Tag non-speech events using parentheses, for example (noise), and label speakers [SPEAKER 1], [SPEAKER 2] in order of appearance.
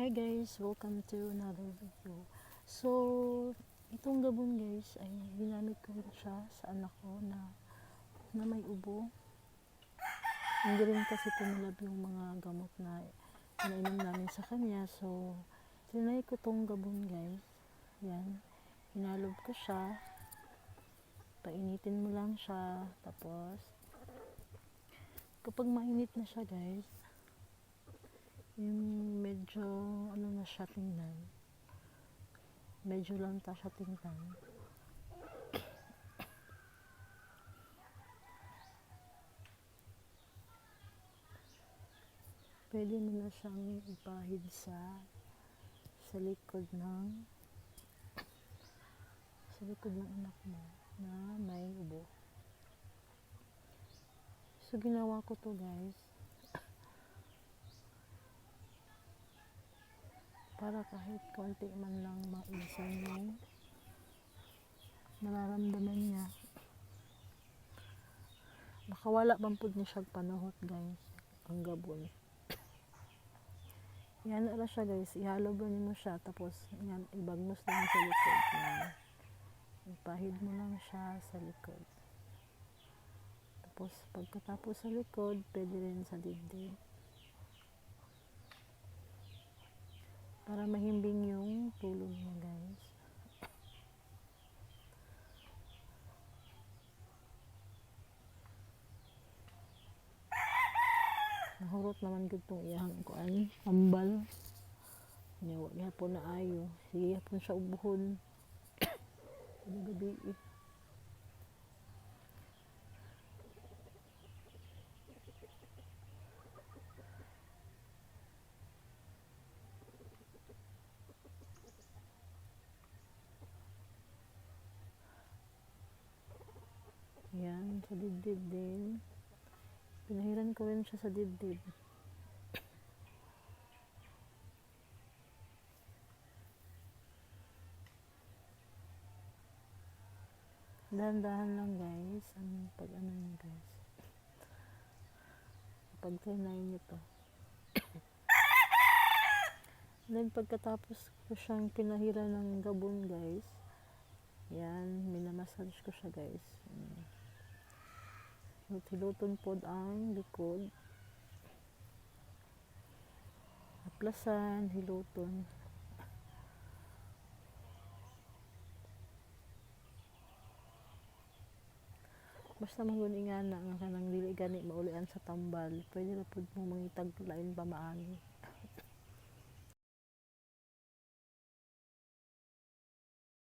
[SPEAKER 1] Hi guys, welcome to another video. So, itong gabon guys ay ginamit ko siya sa anak ko na, na may ubo. Hindi rin kasi tumilab yung mga gamot na inainom namin sa kanya. So, tinry ko tong gabon guys. Yan. Hinalob ko siya. Painitin mo lang siya. Tapos, kapag mainit na siya guys, yung medyo ano na siya tingnan. Medyo lang ta siya tingnan. Pwede mo na siyang ipahid sa sa likod ng sa likod ng anak mo na may ubo. So ginawa ko to guys para kahit konti man lang maisan yung nararamdaman niya. Makawala man po ni siya panahot guys ang gabon. (coughs) Yan ala siya guys. Ihalo ba mo siya tapos yan, ibagnos lang sa likod yan. ipahid mo lang siya sa likod. Tapos pagkatapos sa likod pwede rin sa dibdib para mahimbing yung tulog niya guys. Nahurot naman gud tong iyang kuan ambal niya wa gyapon na ayo. Sige gyapon siya ubuhon (coughs) gabi eh. Yan, sa dibdib din. Pinahiran ko rin siya sa dibdib. Dahan-dahan lang guys. Ang pag ano niya guys. Pag trinay niyo (coughs) to. Then pagkatapos ko siyang pinahira ng gabon guys. Yan, minamassage ko siya guys. Mm. Hiluton pod ang likod. Aplasan, hiluton. Basta maguni nga na nga kanang dili gani maulian sa tambal. Pwede na pud mo mangitag lain pa maagi.